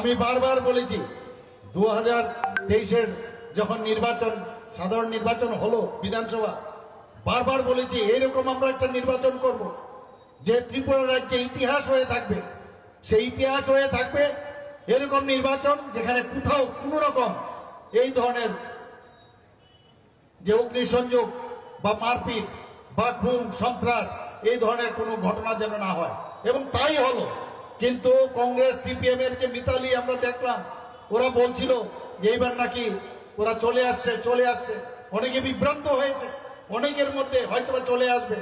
আমি বারবার বলেছি দু হাজার তেইশের যখন নির্বাচন, সাধারণ নির্বাচন হলো বিধানসভা, বারবার বলেছি এইরকম আমরা একটা নির্বাচন করব, যে ত্রিপুরা রাজ্যে ইতিহাস হয়ে থাকবে। সেই ইতিহাস হয়ে থাকবে এরকম নির্বাচন যেখানে কোথাও কোনো রকম এই ধরনের যে অগ্নিসংযোগ বা মারপিট বা খুন, সন্ত্রাস, এই ধরনের কোনো ঘটনা যেন না হয়। এবং তাই হলো কিন্তু কংগ্রেস সিপিএম এর যে মিতালি আমরা দেখলাম, ওরা বলছিল যে এইবার নাকি ওরা চলে আসছে চলে আসছে। অনেকে বিভ্রান্ত হয়েছে, অনেকের মধ্যে হয়তো চলে আসবে।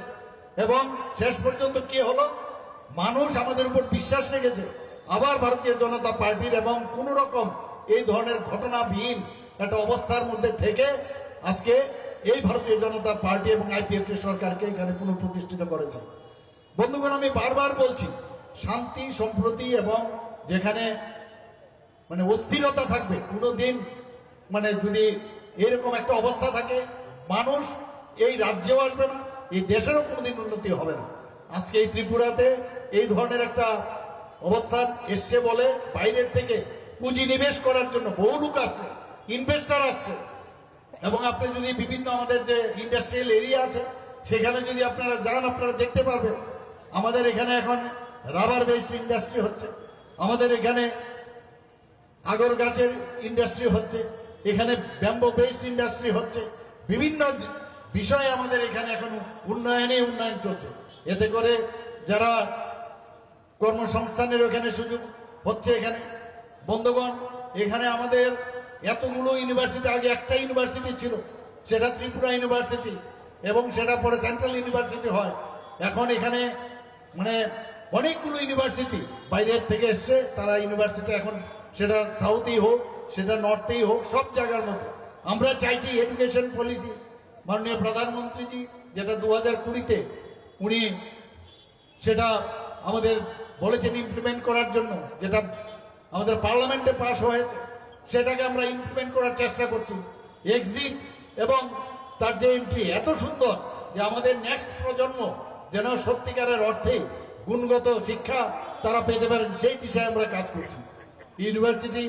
এবং শেষ পর্যন্ত কি হলো? মানুষ আমাদের উপর বিশ্বাস রেখেছে। আবার ভারতীয় জনতা পার্টির এবং কোন রকম এই ধরনের ঘটনাবিহীন একটা অবস্থার মধ্যে থেকে আজকে এই ভারতীয় জনতা পার্টি এবং আইপিএফটি সরকারকে এখানে পুনঃপ্রতিষ্ঠিত করেছে। বন্ধুগণ, আমি বারবার বলছি শান্তি, সম্প্রতি এবং যেখানে মানে অস্থিরতা থাকবে, কোনোদিন মানে যদি এরকম একটা অবস্থা থাকে, মানুষ এই রাজ্যেও আসবে না, এই দেশেরও কোনোদিন উন্নতি হবে না। আজকে এই ত্রিপুরাতে এই ধরনের একটা অবস্থান এসছে বলে বাইরের থেকে পুঁজি নিবেশ করার জন্য বহু লোক আসছে ইনভেস্টার আসছে। এবং আপনি যদি বিভিন্ন আমাদের যে ইন্ডাস্ট্রিয়াল এরিয়া আছে, সেখানে যদি আপনারা যান, আপনারা দেখতে পারবেন। আমাদের এখানে এখন রাবার বেস ইন্ডাস্ট্রি হচ্ছে। আমাদের এখানে আগর গাছের ইন্ডাস্ট্রি হচ্ছে, এখানে ব্যাম্বো বেসড ইন্ডাস্ট্রি হচ্ছে, বিভিন্ন বিষয়ে আমাদের এখানে এখন উন্নয়নে উন্নয়ন চলছে। এতে করে যারা কর্মসংস্থানের ওখানে সুযোগ হচ্ছে এখানে। বন্ধুগণ, এখানে আমাদের এতগুলো ইউনিভার্সিটি আগে একটা ইউনিভার্সিটি ছিল, সেটা ত্রিপুরা ইউনিভার্সিটি এবং সেটা পরে সেন্ট্রাল ইউনিভার্সিটি হয়। এখন এখানে মানে অনেকগুলো ইউনিভার্সিটি বাইরের থেকে এসছে, তারা ইউনিভার্সিটি এখন সেটা সাউথেই হোক, সেটা নর্থেই হোক, সব জায়গার মধ্যে। আমরা চাইছি এডুকেশন পলিসি মাননীয় প্রধানমন্ত্রীজি, যেটা দু হাজার কুড়িতে উনি সেটা আমাদের বলেছেন ইমপ্লিমেন্ট করার জন্য, যেটা আমাদের পার্লামেন্টে পাশ হয়েছে, সেটাকে আমরা ইমপ্লিমেন্ট করার চেষ্টা করছি। এক্সিট এবং তার যে এন্ট্রি এত সুন্দর যে আমাদের নেক্সট প্রজন্ম যেন সত্যিকারের অর্থে গুণগত শিক্ষা তারা পেতে পারেন, সেই দিশায় আমরা কাজ করছি। ইউনিভার্সিটি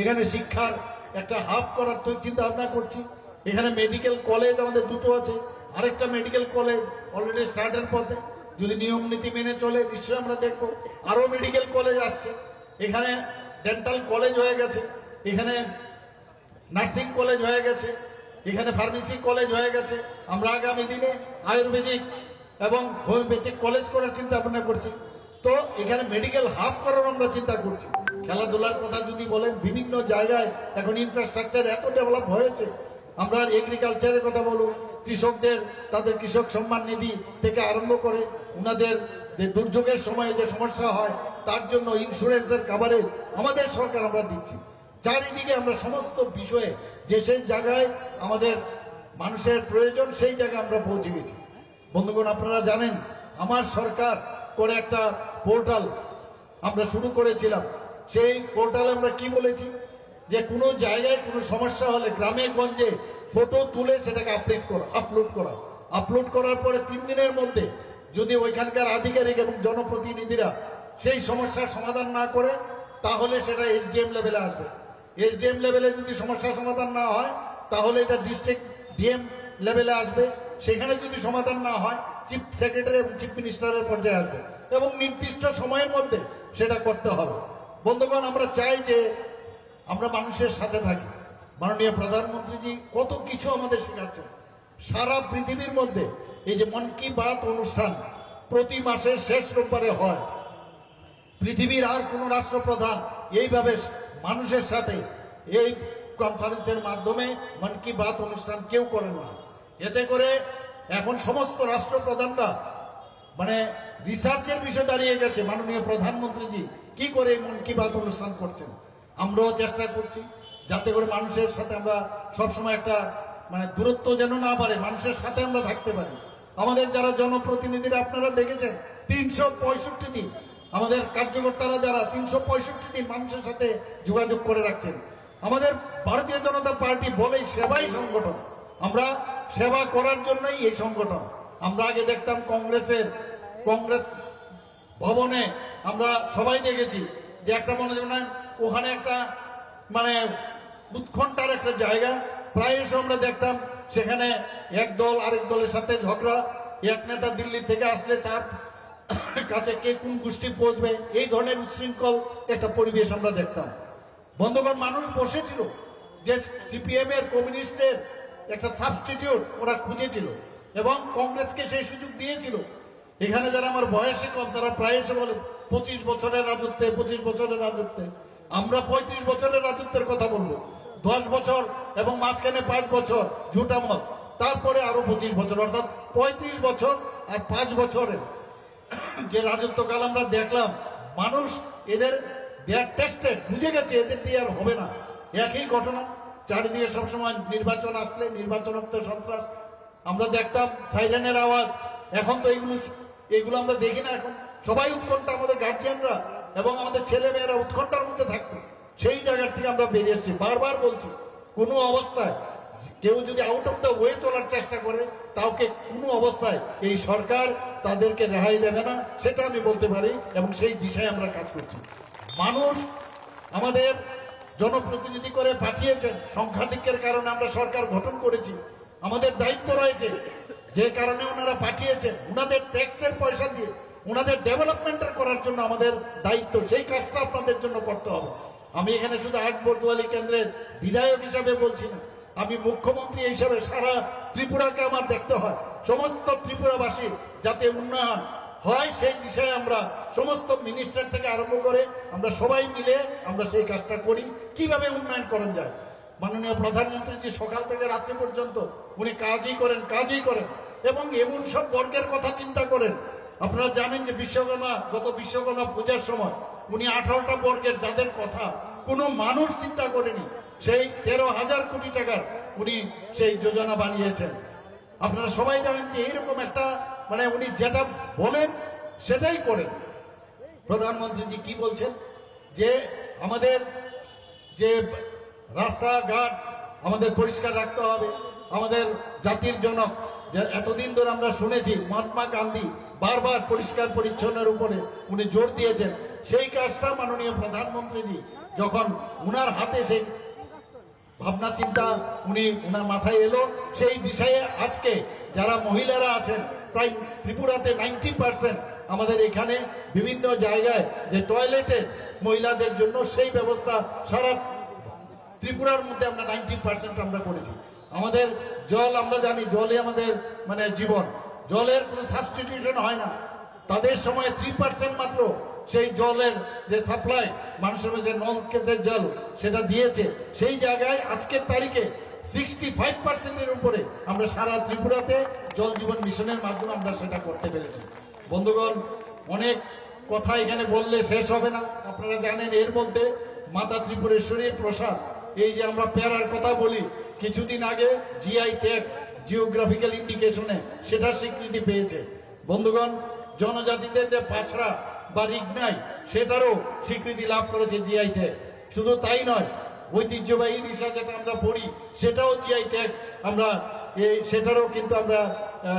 এখানে শিক্ষার একটা হাব করার চিন্তা ভাবনা করছি। এখানে মেডিকেল কলেজ আমাদের দুটো আছে। আরেকটা মেডিকেল কলেজ অলরেডি স্টার্টের পথে। যদি নিয়ম নীতি মেনে চলে, নিশ্চয়ই আমরা দেখব। আরও মেডিকেল কলেজ আসছে। এখানে ডেন্টাল কলেজ হয়ে গেছে। এখানে নার্সিং কলেজ হয়ে গেছে। এখানে ফার্মেসি কলেজ হয়ে গেছে। আমরা আগামী দিনে আয়ুর্বেদিক এবং হোমিওপ্যাথিক কলেজ করার চিন্তা ভাবনা করছি। তো এখানে মেডিকেল হাব করার আমরা চিন্তা করছি। খেলাধুলার কথা যদি বলেন, বিভিন্ন জায়গায় এখন ইনফ্রাস্ট্রাকচার এত ডেভেলপ হয়েছে। আমরা এগ্রিকালচারের কথা বলুন, কৃষকদের, তাদের কৃষক সম্মান নিধি থেকে আরম্ভ করে ওনাদের দুর্যোগের সময়ে যে সমস্যা হয়, তার জন্য ইন্স্যুরেন্সের কাভারেজ আমাদের সরকার আমরা দিচ্ছি। চারিদিকে আমরা সমস্ত বিষয়ে যে সেই জায়গায় আমাদের মানুষের প্রয়োজন, সেই জায়গায় আমরা পৌঁছে গেছি। বন্ধুগণ, আপনারা জানেন, আমার সরকার করে একটা পোর্টাল আমরা শুরু করেছিলাম। সেই পোর্টালে আমরা কি বলেছি? যে কোনো জায়গায় কোনো সমস্যা হলে গ্রামে গঞ্জে ফটো তুলে সেটাকে আপডেট করা আপলোড করা। আপলোড করার পরে তিন দিনের মধ্যে যদি ওইখানকার আধিকারিক এবং জনপ্রতিনিধিরা সেই সমস্যার সমাধান না করে, তাহলে সেটা এসডিএম লেভেলে আসবে। এসডিএম লেভেলে যদি সমস্যার সমাধান না হয়, তাহলে এটা ডিস্ট্রিক্ট ডিএম লেভেলে আসবে। সেখানে যদি সমাধান না হয় চিফ সেক্রেটারি এবং চিফ মিনিস্টারের পর্যায়ে আসবে। এবং নির্দিষ্ট সময়ের মধ্যে সেটা করতে হবে। বন্ধুগণ, আমরা চাই যে আমরা মানুষের সাথে থাকি। মাননীয় প্রধানমন্ত্রীজি কত কিছু আমাদের শেখাচ্ছেন। সারা পৃথিবীর মধ্যে এই যে মন কি বাত অনুষ্ঠান প্রতি মাসের শেষ রোববারে হয়। পৃথিবীর আর কোনো রাষ্ট্রপ্রধান এইভাবে মানুষের সাথে এই কনফারেন্সের মাধ্যমে মন কি বাত অনুষ্ঠান কেউ করেন না। এতে করে এখন সমস্ত রাষ্ট্রপ্রধানরা মানে রিসার্চের বিষয় দাঁড়িয়ে গেছে, মাননীয় প্রধানমন্ত্রীজি, কি করে মন কি বাত অনুষ্ঠান করছেন? আমরাও চেষ্টা করছি, যাতে করে মানুষের সাথে আমরা সবসময় একটা মানে দূরত্ব যেন না পারে মানুষের সাথে আমরা থাকতে পারি। আমাদের যারা জনপ্রতিনিধিরা, আপনারা দেখেছেন, তিনশো পঁয়ষট্টি দিন, আমাদের কার্যকর্তারা যারা তিনশো পঁয়ষট্টি দিন মানুষের সাথে যোগাযোগ করে রাখছেন। আমাদের ভারতীয় জনতা পার্টি বলেই সেবাই সংগঠন। আমরা সেবা করার জন্যই এই সংগঠন। আমরা আগে দেখতাম কংগ্রেসের, কংগ্রেস ভবনে আমরা সবাই দেখেছি যে একটা মনে হয় ওখানে একটা মানে উৎকণ্ঠার একটা জায়গা। প্রায়শ আমরা দেখতাম সেখানে এক দল আরেক দলের সাথে ঝগড়া। এক নেতা দিল্লি থেকে আসলে তার কাছে কে কোন গোষ্ঠী পৌঁছবে এই ধরনের উচ্ছৃঙ্খল একটা পরিবেশ আমরা দেখতাম। বন্ধুগণ, মানুষ বসেছিল যে সিপিএম এর কমিউনিস্টের একটা সাবস্টিটিউট ওরা খুঁজেছিল এবং কংগ্রেসকে সেই সুযোগ দিয়েছিল। এখানে যারা আমার বয়সে কম, তারা প্রায় এসে বলে, পঁচিশ বছরের রাজত্বে, পঁচিশ বছরের রাজত্বে। আমরা পঁয়ত্রিশ বছরের রাজত্বের কথা বলব। দশ বছর এবং মাঝখানে পাঁচ বছর ঝুটামত তারপরে আরও পঁচিশ বছর, অর্থাৎ পঁয়ত্রিশ বছর আর পাঁচ বছরের। যে রাজত্বকাল আমরা দেখলাম, মানুষ এদের দেয়ার টেস্টেড বুঝে গেছে, এদের দিয়ে আর হবে না। একই ঘটনা। চারিদিকে সবসময় নির্বাচন আসলে নির্বাচনোত্তর সন্ত্রাস। আমরা দেখতাম সাইরেনের আওয়াজ। এখন তো এইগুলো এইগুলো আমরা দেখি না এখন। সবাই উৎকণ্ঠা আমাদের গার্জিয়ানরা এবং আমাদের ছেলে মেয়েরা উৎকণ্ঠার মধ্যে থাকতো। সেই জায়গার থেকে আমরা বেরিয়ে এসেছি। বারবার বলছি, কোনো অবস্থায় কেউ যদি আউট অফ দ্য ওয়ে চলার চেষ্টা করে, তাওকে কোনো অবস্থায় এই সরকার তাদেরকে রেহাই দেবে না, সেটা আমি বলতে পারি এবং সেই দিশায় আমরা কাজ করছি। মানুষ আমাদের জনপ্রতিনিধি করে পাঠিয়েছেন। সংখ্যাধিক্যের কারণে আমরা সরকার গঠন করেছি। আমাদের দায়িত্ব রয়েছে যে কারণে ওনারা পাঠিয়েছেন। ওনাদের ট্যাক্সের পয়সা দিয়ে, ওনাদের ডেভেলপমেন্টের করার জন্য আমাদের দায়িত্ব। সেই কাজটা আপনাদের জন্য করতে হবে। আমি এখানে শুধু আট বর্দুয়ালি কেন্দ্রের বিধায়ক হিসাবে বলছি না। আমি মুখ্যমন্ত্রী হিসাবে সারা ত্রিপুরাকে আমার দেখতে হয়। সমস্ত ত্রিপুরাবাসী যাতে উন্নয়ন হয়, সেই বিষয়ে আমরা সমস্ত মিনিস্টার থেকে আরম্ভ করে আমরা সবাই মিলে আমরা সেই কাজটা করি। কীভাবে উন্নয়ন করা যায়? মাননীয় প্রধানমন্ত্রী যে সকাল থেকে রাত্রি পর্যন্ত উনি কাজই করেন কাজই করেন এবং এমন সব বর্গের কথা চিন্তা করেন। আপনারা জানেন যে বিশ্বকর্মা, গত বিশ্বকর্মা পূজার সময় উনি আঠারোটা বর্গের যাদের কথা কোনো মানুষ চিন্তা করেনি, সেই তেরো হাজার কোটি টাকার উনি সেই যোজনা বানিয়েছেন। আপনারা সবাই জানেন যে এইরকম একটা মানে উনি যেটা বলেন, সেটাই করেন। প্রধানমন্ত্রীজি কি বলছেন? যে আমাদের যে রাস্তাঘাট আমাদের পরিষ্কার রাখতে হবে। আমাদের জাতির জনক এতদিন ধরে আমরা শুনেছি, মহাত্মা গান্ধী বারবার পরিষ্কার পরিচ্ছন্নের উপরে উনি জোর দিয়েছেন। সেই কাজটা মাননীয় প্রধানমন্ত্রীজি যখন উনার হাতে সেই ভাবনা, চিন্তা উনি ওনার মাথায় এলো, সেই দিশায় আজকে যারা মহিলারা আছেন প্রায় ত্রিপুরাতে নাইনটি পার্সেন্ট আমাদের এখানে বিভিন্ন জায়গায় যে টয়লেটে মহিলাদের জন্য সেই ব্যবস্থা সারা ত্রিপুরার মধ্যে আমরা নাইনটি পার্সেন্ট আমরা করেছি। আমাদের জল, আমরা জানি জলে আমাদের মানে জীবন। জলের কোনো সাবস্টিটিউশন হয় না। তাদের সময় থ্রি পার্সেন্ট মাত্র সেই জলের যে সাপ্লাই মানুষের যে নলকেজের জল সেটা দিয়েছে। সেই জায়গায় আজকের তারিখে সিক্সটি ফাইভ পার্সেন্টের উপরে আমরা সারা ত্রিপুরাতে জল জীবন মিশনের মাধ্যমে আমরা সেটা করতে পেরেছি। বন্ধুগণ, অনেক কথা এখানে বললে শেষ হবে না। আপনারা জানেন এর মধ্যে মাতা ত্রিপুরেশ্বরী প্রসাদ, এই যে আমরা পেয়ারার কথা বলি, কিছুদিন আগে জিআই ট্যাগ জিওগ্রাফিক্যাল ইন্ডিকেশনে সেটা স্বীকৃতি পেয়েছে। বন্ধুগণ, জনজাতিদের যে পাছড়া বা রিগনাই, সেটারও স্বীকৃতি লাভ করেছে জিআই ট্যাগ শুধু তাই নয় ঐতিহ্যবাহী রিসা যেটা আমরা পড়ি, সেটাও জিআই ট্যাগ আমরা এই সেটারও কিন্তু আমরা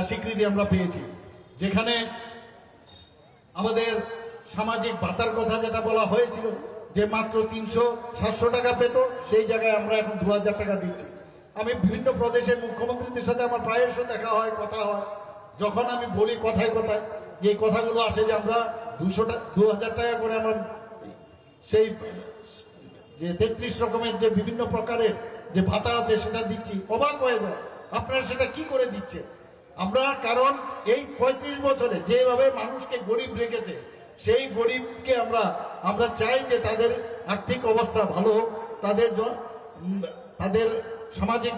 স্বীকৃতি আমরা পেয়েছি। যেখানে আমাদের সামাজিক ভাতার কথা যেটা বলা হয়েছিল, যে মাত্র তিনশো সাতশো টাকা পেত, সেই জায়গায় আমরা এখন দু হাজার টাকা দিচ্ছি। আমি বিভিন্ন প্রদেশের মুখ্যমন্ত্রীদের সাথে আমার প্রায়শ দেখা হয়, কথা হয়। যখন আমি বলি কথায় কথায়, যে কথাগুলো আসে যে আমরা দুশো টাকা দু হাজার টাকা করে আমার সেই যে তেত্রিশ রকমের যে বিভিন্ন প্রকারের যে ভাতা আছে সেটা দিচ্ছি, অবাক হয়ে যায় আপনারা সেটা কি করে দিচ্ছে? আমরা কারণ এই পঁয়ত্রিশ বছরে যেভাবে মানুষকে গরিব রেখেছে, সেই গরিবকে আমরা আমরা চাই যে তাদের আর্থিক অবস্থা ভালো তাদের তাদের সামাজিক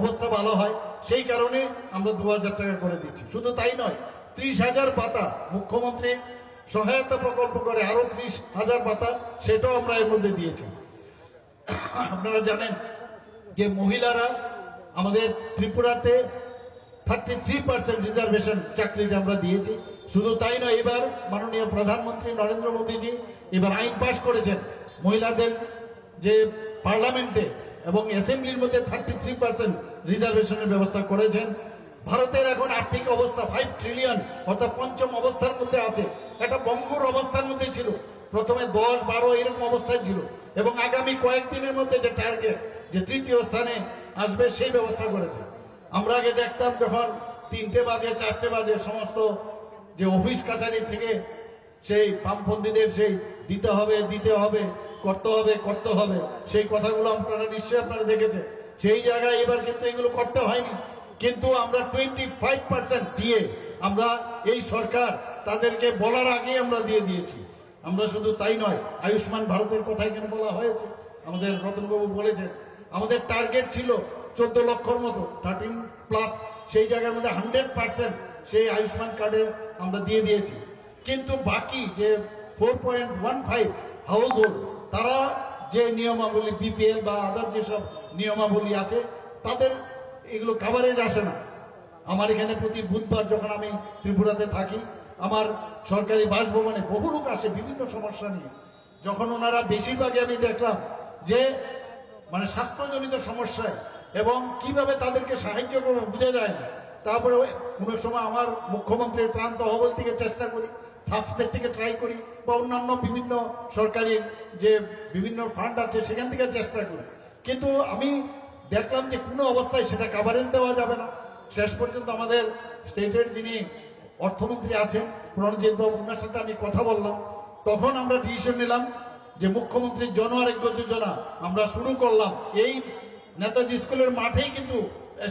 অবস্থা ভালো হয়, সেই কারণে আমরা দু হাজার টাকা করে দিচ্ছি। শুধু তাই নয়, ত্রিশ হাজার পাতা মুখ্যমন্ত্রী সহায়তা প্রকল্প করে আরও ত্রিশ হাজার পাতা, সেটাও আমরা এর মধ্যে দিয়েছি। আপনারা জানেন যে মহিলারা আমাদের ত্রিপুরাতে থার্টি থ্রি পার্সেন্ট রিজার্ভেশন চাকরিতে আমরা দিয়েছি। শুধু তাই নয়, এবার মাননীয় প্রধানমন্ত্রী নরেন্দ্র মোদীজি এবার আইন পাশ করেছেন। মহিলাদের যে পার্লামেন্টে এবং অ্যাসেম্বলির মধ্যে থার্টি থ্রি পার্সেন্ট রিজার্ভেশনের ব্যবস্থা করেছেন। ভারতের এখন আর্থিক অবস্থা ফাইভ ট্রিলিয়ন অর্থাৎ পঞ্চম অবস্থার মধ্যে আছে। একটা বঙ্গুর অবস্থার মধ্যে ছিল। প্রথমে দশ, বারো এরকম অবস্থায় ছিল। এবং আগামী কয়েকদিনের মধ্যে যে টার্গেট যে তৃতীয় স্থানে আসবে, সেই ব্যবস্থা করেছে। আমরা আগে দেখতাম যখন তিনটে বাজে, চারটে বাজে সমস্ত যে অফিস কাছারি থেকে সেই বামপন্থীদের সেই দিতে হবে দিতে হবে, করতে হবে করতে হবে, সেই কথাগুলো আপনারা নিশ্চয়ই আপনারা দেখেছেন। সেই জায়গায় এবার কিন্তু এগুলো করতে হয়নি। কিন্তু আমরা টোয়েন্টি ফাইভ পার্সেন্ট দিয়ে আমরা এই সরকার তাদেরকে বলার আগে আমরা দিয়ে দিয়েছি। আমরা শুধু তাই নয়, আয়ুষ্মান ভারতের কথা এখানে বলা হয়েছে? আমাদের রতনবাবু বলেছেন, আমাদের টার্গেট ছিল চোদ্দ লক্ষর মতো থার্টিন প্লাস সেই জায়গার মধ্যে হান্ড্রেড পার্সেন্ট সেই আয়ুষ্মান কার্ডের আমরা দিয়ে দিয়েছি। কিন্তু বাকি যে four point one five house hold তারা যে নিয়মাবলী বিপিএল বা আদার যেসব নিয়মাবলী আছে, তাদের এগুলো কাভারেজ আসে না। আমার এখানে প্রতি বুধবার যখন আমি ত্রিপুরাতে থাকি, আমার সরকারি বাসভবনে বহু লোক আসে বিভিন্ন সমস্যা নিয়ে। যখন ওনারা বেশিরভাগই আমি দেখলাম যে মানে স্বাস্থ্যজনিত সমস্যায় এবং কীভাবে তাদেরকে সাহায্য করব বোঝা যায় না। তারপরে কোনো সময় আমার মুখ্যমন্ত্রীর ত্রাণ তহবিল থেকে চেষ্টা করি ফার্স্টের থেকে ট্রাই করি বা অন্যান্য বিভিন্ন সরকারি যে বিভিন্ন ফান্ড আছে, সেখান থেকে চেষ্টা করি। কিন্তু আমি দেখলাম যে কোনো অবস্থায় সেটা কাভারেজ দেওয়া যাবে না। শেষ পর্যন্ত আমাদের স্টেটের যিনি অর্থমন্ত্রী আছেন প্রণজিৎ বাবু ওনার সাথে আমি কথা বললাম। তখন আমরা ডিসিশন নিলাম যে মুখ্যমন্ত্রীর জন আরোগ্য যোজনা আমরা শুরু করলাম। এই নেতাজি স্কুলের মাঠেই কিন্তু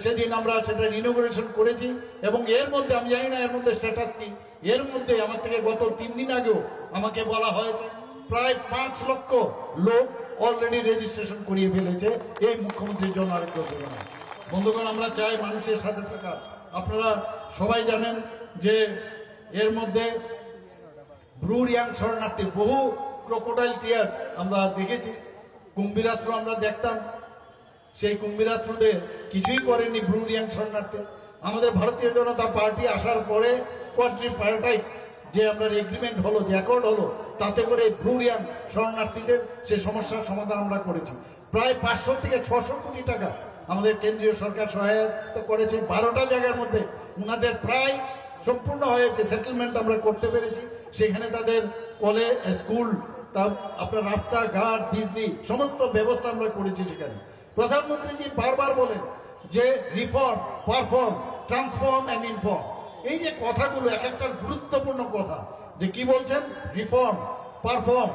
সেদিন আমরা সেটা ইনোগ্রেশন করেছি এবং এর মধ্যে, আমি জানি না এর মধ্যে স্ট্যাটাস কি, এর মধ্যে আমার থেকে গত তিন দিন আগেও আমাকে বলা হয়েছে, প্রায় পাঁচ লক্ষ লোক অলরেডি রেজিস্ট্রেশন করিয়ে ফেলেছে। এই মুখ্যমন্ত্রীর জন আরোগ্য যোজনা বন্ধুগণ, আমরা চাই মানুষের সাথে থাকা। আপনারা সবাই জানেন যে এর মধ্যে ব্রুর ইয়াং শরণার্থী, বহু ক্রোকোডাইল টিয়ার আমরা দেখেছি। কুম্ভীরাশ্র আমরা দেখতাম। সেই কুম্ভীরাশ্রদের কিছুই করেনি ব্রুর ইয়াং শরণার্থী। আমাদের ভারতীয় জনতা পার্টি আসার পরে কোয়ার্টারি পার্টাই যে আমরা এগ্রিমেন্ট হলো, যে অ্যাকর্ড হলো, তাতে করে ইয়াং শরণার্থীদের সে সমস্যার সমাধান আমরা করেছি। প্রায় পাঁচশো থেকে ছশো কোটি টাকা আমাদের কেন্দ্রীয় সরকার সহায়তা করেছে বারোটা জায়গার মধ্যে। ওনাদের প্রায় সম্পূর্ণ হয়েছে সেটেলমেন্ট আমরা করতে পেরেছি। সেখানে তাদের কলে, স্কুল তা আপনার রাস্তাঘাট, বিজলি, সমস্ত ব্যবস্থা আমরা করেছি সেখানে। প্রধানমন্ত্রীজি বারবার বলেন যে reform perform transform and inform এই যে কথাগুলো এক একটা গুরুত্বপূর্ণ কথা যে কি বলছেন? Reform perform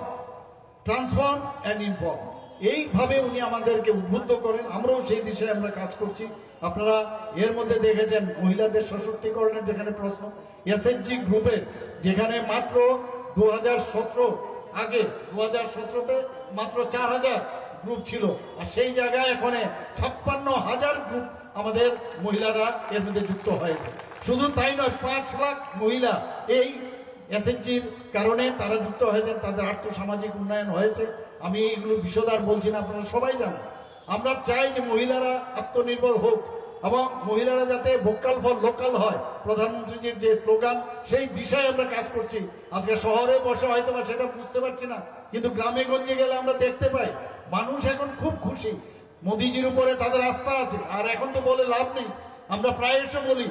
transform and inform এইভাবে উনি আমাদেরকে উদ্বুদ্ধ করেন। আমরাও সেই দিশায় আমরা কাজ করছি। আপনারা এর মধ্যে দেখেছেন মহিলাদের সশক্তিকরণের যেখানে প্রশ্ন। এসএসজি গ্রুপের যেখানে মাত্র দু আগে, দু হাজার মাত্র চার হাজার গ্রুপ ছিল। আর সেই জায়গায় এখন ছাপ্পান্ন হাজার গ্রুপ আমাদের মহিলারা এর মধ্যে যুক্ত হয়েছে শুধু তাই নয়, পাঁচ লাখ মহিলা এই এসএনজির কারণে তারা যুক্ত হয়েছেন, তাদের আর্থসামাজিক উন্নয়ন হয়েছে। আমি এগুলো বিশদার বলছি না, আপনারা সবাই জানেন। আমরা চাই যে মহিলারা আত্মনির্ভর হোক এবং মহিলারা যাতে ভোকাল ফর লোকাল হয়, প্রধানমন্ত্রীজির যে স্লোগান সেই বিষয়ে আমরা কাজ করছি। আজকে শহরে বসে হয়তো বা সেটা বুঝতে পারছি না, কিন্তু গ্রামে গঞ্জে গেলে আমরা দেখতে পাই, মানুষ এখন খুব খুশি। মোদিজির উপরে তাদের আস্থা আছে, আর এখন তো বলে লাভ নেই। আমরা প্রায় এসে বলি,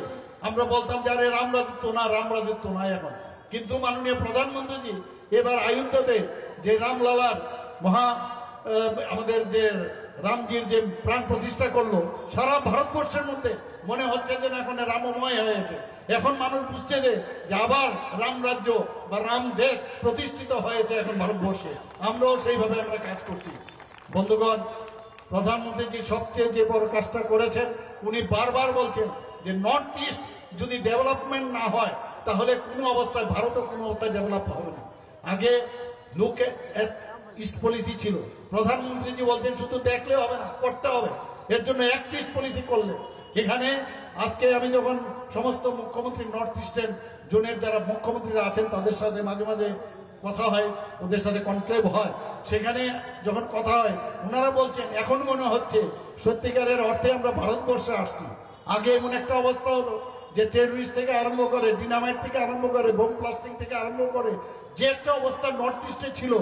আমরা বলতাম যে আরে রাম রাজত্ব না, রাম রাজত্ব না এখন। কিন্তু মাননীয় প্রধানমন্ত্রীজি, এবার আয়োধ্যাতে যে রামলালার মহা আমাদের যে রামজির যে প্রাণ প্রতিষ্ঠা করল, সারা ভারতবর্ষের মধ্যে মনে হচ্ছে যে এখন রামময় হয়েছে এখন মানুষ বুঝছে যে যে আবার রাম রাজ্য বা রাম দেশ প্রতিষ্ঠিত হয়েছে এখন ভারতবর্ষে। আমরাও সেইভাবে আমরা কাজ করছি। বন্ধুগণ, প্রধানমন্ত্রীজি সবচেয়ে যে বড় কাজটা করেছেন, উনি বারবার বলছেন যে নর্থ ইস্ট যদি ডেভেলপমেন্ট না হয়, তাহলে কোনো অবস্থায়, ভারতও কোনো অবস্থায় ডেভেলপ হবে না। আগে লুক ইস্ট পলিসি ছিল। প্রধানমন্ত্রীজি বলছেন, শুধু দেখলে হবে না, করতে হবে। এর জন্য অ্যাক্ট ইস্ট পলিসি করলে। এখানে আজকে আমি যখন সমস্ত মুখ্যমন্ত্রী নর্থ ইস্টের জোনের যারা মুখ্যমন্ত্রীরা আছেন, তাদের সাথে মাঝে মাঝে কথা হয়, ওদের সাথে কনক্লেভ হয়। সেখানে যখন কথা হয়, ওনারা বলছেন, এখন মনে হচ্ছে সত্যিকারের অর্থে আমরা ভারতবর্ষে আসছি। আগে এমন একটা অবস্থা হতো যে টেররিস্ট থেকে আরম্ভ করে ডিনামাইট থেকে আরম্ভ করে বোম প্লাস্টিং থেকে আরম্ভ করে যে একটা অবস্থা নর্থ ইস্টে ছিল,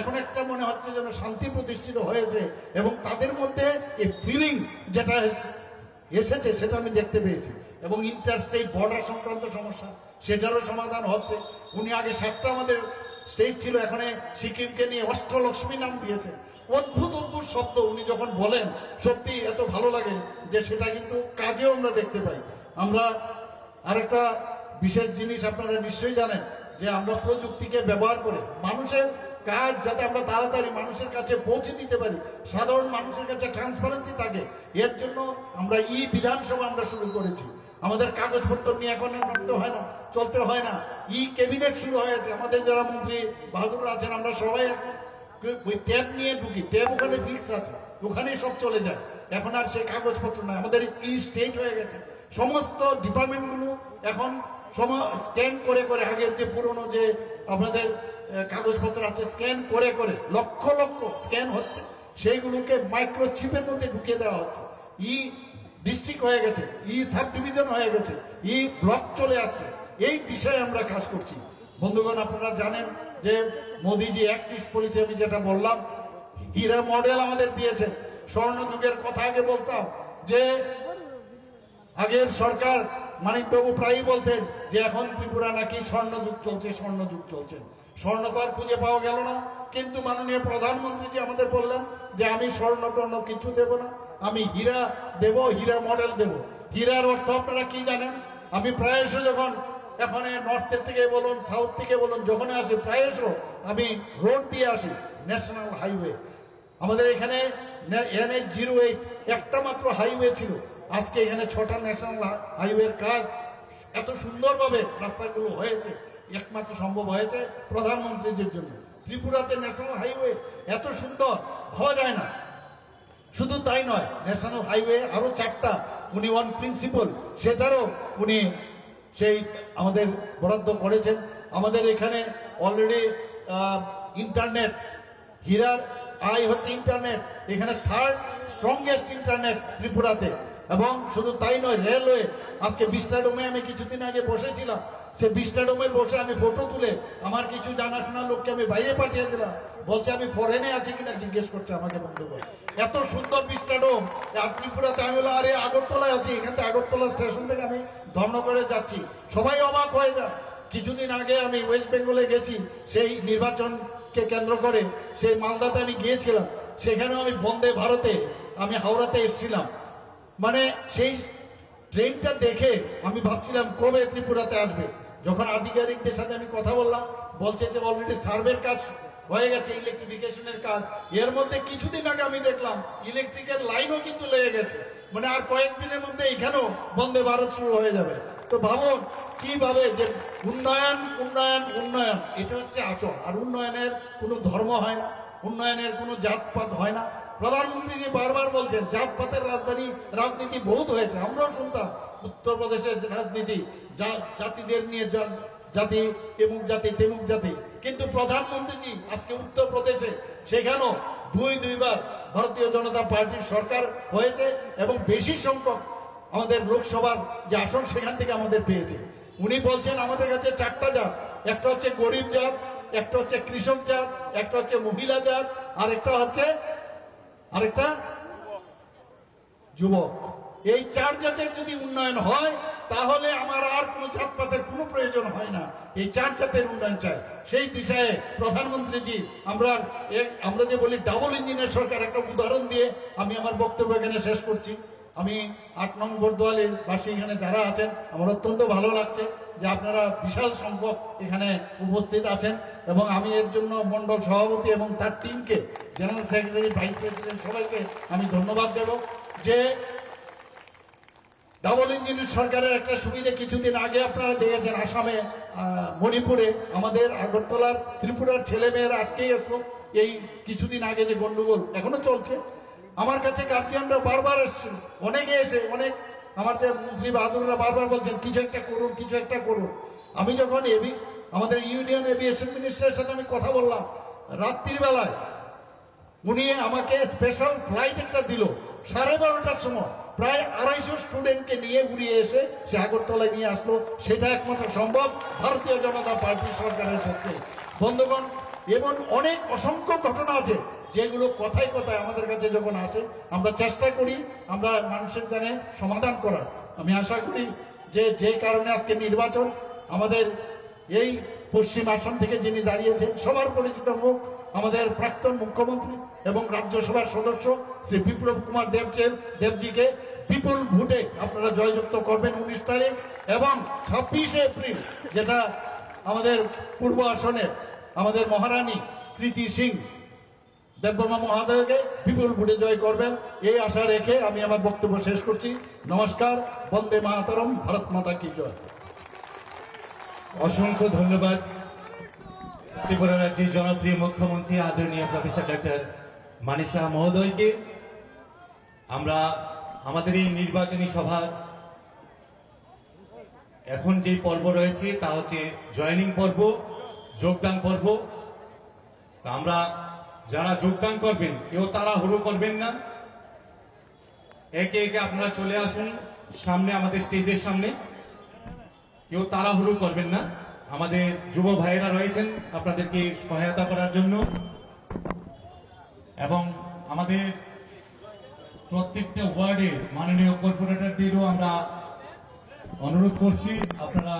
এখন একটা মনে হচ্ছে যেন শান্তি প্রতিষ্ঠিত হয়েছে এবং তাদের মধ্যে এই ফিলিং যেটা এসেছে সেটা আমি দেখতে পেয়েছি এবং ইন্টার স্টেট বর্ডার সংক্রান্ত সমস্যা, সেটারও সমাধান হচ্ছে। উনি আগে সাতটা আমাদের স্টেট ছিল, এখানে সিকিমকে নিয়ে অষ্টলক্ষ্মী নাম দিয়েছে। অদ্ভুত অদ্ভুত শব্দ উনি যখন বলেন, সত্যি এত ভালো লাগে যে সেটা কিন্তু কাজেও আমরা দেখতে পাই। আমরা আরেকটা বিশেষ জিনিস আপনারা নিশ্চয়ই জানেন যে আমরা প্রযুক্তিকে ব্যবহার করে মানুষের কাজ যাতে আমরা তাড়াতাড়ি মানুষের কাছে পৌঁছে দিতে পারি, সাধারণ মানুষের কাছে ট্রান্সপারেন্সি থাকে, এর জন্য আমরা ই বিধানসভা আমরা শুরু করেছি। আমাদের কাগজপত্র নিয়ে এখন নামতে হয় না, চলতে হয় না। ই ক্যাবিনেট শুরু হয়েছে, আমাদের যারা মন্ত্রী বাহাদুর আছেন, আমরা সবাই এখন ওই ট্যাব নিয়ে ঢুকি, ট্যাব ওখানে ফিক্স আছে, ওখানেই সব চলে যায়। এখন আর সে কাগজপত্র নয় আমাদের ই স্টেজ হয়ে গেছে। সমস্ত ডিপার্টমেন্টগুলো এখন স্ক্যান করে করে আগের যে পুরনো যে আপনাদের কাগজপত্র আছে স্ক্যান করে করে, লক্ষ লক্ষ স্ক্যান হচ্ছে, সেইগুলোকে মাইক্রো চিপের মধ্যে ঢুকিয়ে দেওয়া হচ্ছে। ই ডিস্ট্রিক্ট হয়ে গেছে, ই সাব ডিভিশন হয়ে গেছে, ই ব্লক চলে আসছে। এই দিশায় আমরা কাজ করছি। বন্ধুগণ, আপনারা জানেন যে মোদিজি অ্যাক্ট ইস্ট পলিসি আমি যেটা বললাম, হীরা মডেল আমাদের দিয়েছেন। স্বর্ণ যুগের কথা আগে বলতাম যে আগের সরকার মানিকবাবু প্রায়ই বলতেন যে এখন ত্রিপুরা নাকি স্বর্ণ যুগ চলছে স্বর্ণ যুগ চলছে। স্বর্ণ তো আর খুঁজে পাওয়া গেল না। কিন্তু মাননীয় প্রধানমন্ত্রী যে আমাদের বললেন যে আমি স্বর্ণ টর্ণ কিছু দেব না, আমি হীরা দেব, হীরা মডেল দেব। হীরার অর্থ আপনারা কি জানেন? আমি প্রায়শ যখন এখন নর্থের থেকে বলুন সাউথ থেকে বলুন যখন আসি, প্রায়শ আমি রোড দিয়ে আসি ন্যাশনাল হাইওয়ে আমাদের এখানে এনএইচ জিরো এইট একটা মাত্র হাইওয়ে ছিল। আজকে এখানে ছটা ন্যাশনাল হাইওয়ের কাজ এত সুন্দরভাবে রাস্তাগুলো হয়েছে, একমাত্র সম্ভব হয়েছে প্রধানমন্ত্রীজির জন্য। ত্রিপুরাতে ন্যাশনাল হাইওয়ে এত সুন্দর, হওয়া যায় না। শুধু তাই নয় ন্যাশনাল হাইওয়ে আরও চারটা, উনি ওয়ান প্রিন্সিপাল সেটারও উনি সেই আমাদের বরাদ্দ করেছেন। আমাদের এখানে অলরেডি ইন্টারনেট হীরার আয় হচ্ছে ইন্টারনেট এখানে থার্ড স্ট্রংগেস্ট ইন্টারনেট ত্রিপুরাতে। এবং শুধু তাই নয়, রেলওয়ে। আজকে বিস্টাডোমে আমি কিছুদিন আগে বসেছিলাম। সে বিস্টাডোমে বসে আমি ফটো তুলে আমার কিছু জানাশোনা লোককে আমি বাইরে পাঠিয়ে দিলাম। বলছে, আমি ফরেনে আছি কিনা? জিজ্ঞেস করছে আমাকে বন্ধুগণ। এত সুন্দর বিস্টাডোম আর ত্রিপুরাতে আমি বললাম, আরে, আগরতলায় আছি। এখান থেকে আগরতলা স্টেশন থেকে আমি ধর্মনগরে যাচ্ছি। সবাই অবাক হয়ে যায়। কিছুদিন আগে আমি ওয়েস্ট বেঙ্গলে গেছি। সেই নির্বাচনকে কেন্দ্র করে সেই মালদাতে আমি গিয়েছিলাম। সেখানেও আমি বন্দে ভারতে, আমি হাওড়াতে এসেছিলাম। মানে সেই ট্রেনটা দেখে আমি ভাবছিলাম কবে ত্রিপুরাতে আসবে। যখন আধিকারিকদের সাথে আমি কথা বললাম, বলছে যে অলরেডি সার্ভের কাজ হয়ে গেছে ইলেকট্রিফিকেশনের কাজ। এর মধ্যে কিছুদিন আগে আমি দেখলাম ইলেকট্রিকের লাইনও কিন্তু লেগে গেছে। মানে আর কয়েকদিনের মধ্যে এখানেও বন্দে ভারত শুরু হয়ে যাবে। তো ভাবুন, কীভাবে যে উন্নয়ন উন্নয়ন উন্নয়ন, এটা হচ্ছে আসল। আর উন্নয়নের কোনো ধর্ম হয় না, উন্নয়নের কোনো জাতপাত হয় না। প্রধানমন্ত্রী যে বারবার বলছেন, জাতপাতের রাজধানী, রাজনীতি বহুত হয়েছে। আমরাও শুনতাম, উত্তরপ্রদেশের রাজনীতি জাতিদের নিয়ে জাতি, এমুক জাতি, তেমুক জাতি। কিন্তু প্রধানমন্ত্রীজি আজকে উত্তরপ্রদেশে, সেখানেও দুই, দুইবার ভারতীয় জনতা পার্টির সরকার হয়েছে এবং বেশি সংখ্যক আমাদের লোকসভার যে আসন সেখান থেকে আমাদের পেয়েছে। উনি বলছেন, আমাদের কাছে চারটা জাত। একটা হচ্ছে গরিব জাত, একটা হচ্ছে কৃষক জাত, একটা হচ্ছে মহিলা জাত, আর একটা হচ্ছে আরেকটা? যুবক। এই চার জাতের যদি উন্নয়ন হয়, তাহলে আমার আর কোনো জাতপাতের কোনো প্রয়োজন হয় না। এই চার জাতের উন্নয়ন চাই। সেই দিশায় প্রধানমন্ত্রীজি, আমরা আমরা যে বলি ডাবল ইঞ্জিনের সরকার, একটা উদাহরণ দিয়ে আমি আমার বক্তব্য এখানে শেষ করছি। আমি আট নম্বর দোয়ালের বাসী এখানে যারা আছেন, আমার অত্যন্ত ভালো লাগছে যে আপনারা বিশাল সংখ্যক এখানে উপস্থিত আছেন এবং আমি এর জন্য মন্ডল সভাপতি এবং তার টিমকে জেনারেল সেক্রেটারি ভাইস প্রেসিডেন্ট সবাইকে আমি ধন্যবাদ দেব যে ডাবল ইঞ্জিনের সরকারের একটা সুবিধা কিছুদিন আগে আপনারা দেখেছেন আসামে মণিপুরে আমাদের আগরতলার ত্রিপুরার ছেলেমেয়েরা আটকেই আসলো। এই কিছুদিন আগে যে গন্ডগোল এখনও চলছে আমার কাছে গার্জিয়ানরা বারবার এসছে। অনেকে এসে, অনেক আমার যে বাহাদুররা বারবার বলছেন, কিছু একটা করুন, কিছু একটা করুন। আমি যখন এবি আমাদের ইউনিয়ন এভিয়েশন মিনিস্টারের সাথে আমি কথা বললাম, রাত্রির বেলায়, উনি আমাকে স্পেশাল ফ্লাইট একটা দিল, সাড়ে বারোটার সময়। প্রায় আড়াইশো স্টুডেন্টকে নিয়ে ঘুরিয়ে এসে সে আগরতলায় নিয়ে আসলো। সেটা একমাত্র সম্ভব, ভারতীয় জনতা পার্টি সরকারের পক্ষে। বন্ধুগণ, এমন অনেক অসংখ্য ঘটনা আছে যেগুলো কথায় কথায় আমাদের কাছে যখন আসে, আমরা চেষ্টা করি আমরা মানুষের জানে সমাধান করার। আমি আশা করি যে যে কারণে আজকে নির্বাচন আমাদের এই পশ্চিম আসন থেকে যিনি দাঁড়িয়েছেন, সবার পরিচিত মুখ আমাদের প্রাক্তন মুখ্যমন্ত্রী এবং রাজ্যসভার সদস্য শ্রী বিপ্লব কুমার দেবচের, দেবজিকে বিপুল ভোটে আপনারা জয়যুক্ত করবেন উনিশ তারিখ এবং ছাব্বিশে এপ্রিল, যেটা আমাদের পূর্ব আসনের আমাদের মহারানী কৃতি সিং দেববর্মা মহাদয়কে বিপুল ভোটে জয় করবেন। এই আশা রেখে আমি আমার বক্তব্য শেষ করছি। নমস্কার, বন্দে মাতরম, ভারত মাতা কি জয়। অসংখ্য ধন্যবাদ। ত্রিপুরা রাজ্যের জনপ্রিয় মুখ্যমন্ত্রী আদরণীয় প্রফেসর ডক্টর মানিক শাহ মহোদয়কে। আমরা আমাদের এই নির্বাচনী সভার এখন যে পর্ব রয়েছে, তা হচ্ছে জয়েনিং পর্ব, যোগদান পর্ব। আমরা যারা যোগদান করবেন, কেউ তারা হুড়ো করবেন না। একে একে আপনারা চলে আসুন, সামনে আমাদের স্টেজের সামনে। কেউ তাড়াহুড়ো করবেন না। আমাদের যুব ভাইয়েরা রয়েছেন, আপনাদেরকে সহায়তা করার জন্য। এবং আমাদের প্রত্যেকটা ওয়ার্ডে মাননীয় কর্পোরেটরদেরও আমরা অনুরোধ করছি, আপনারা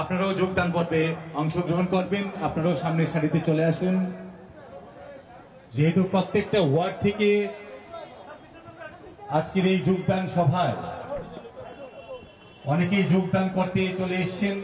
আপনারাও যোগদান পর্বে অংশগ্রহণ করবেন। আপনারাও সামনের সারিতে চলে আসুন। যেহেতু প্রত্যেকটা ওয়ার্ড থেকে আজকের এই যোগদান সভায় অনেকেই যোগদান করতে চলে এসছেন।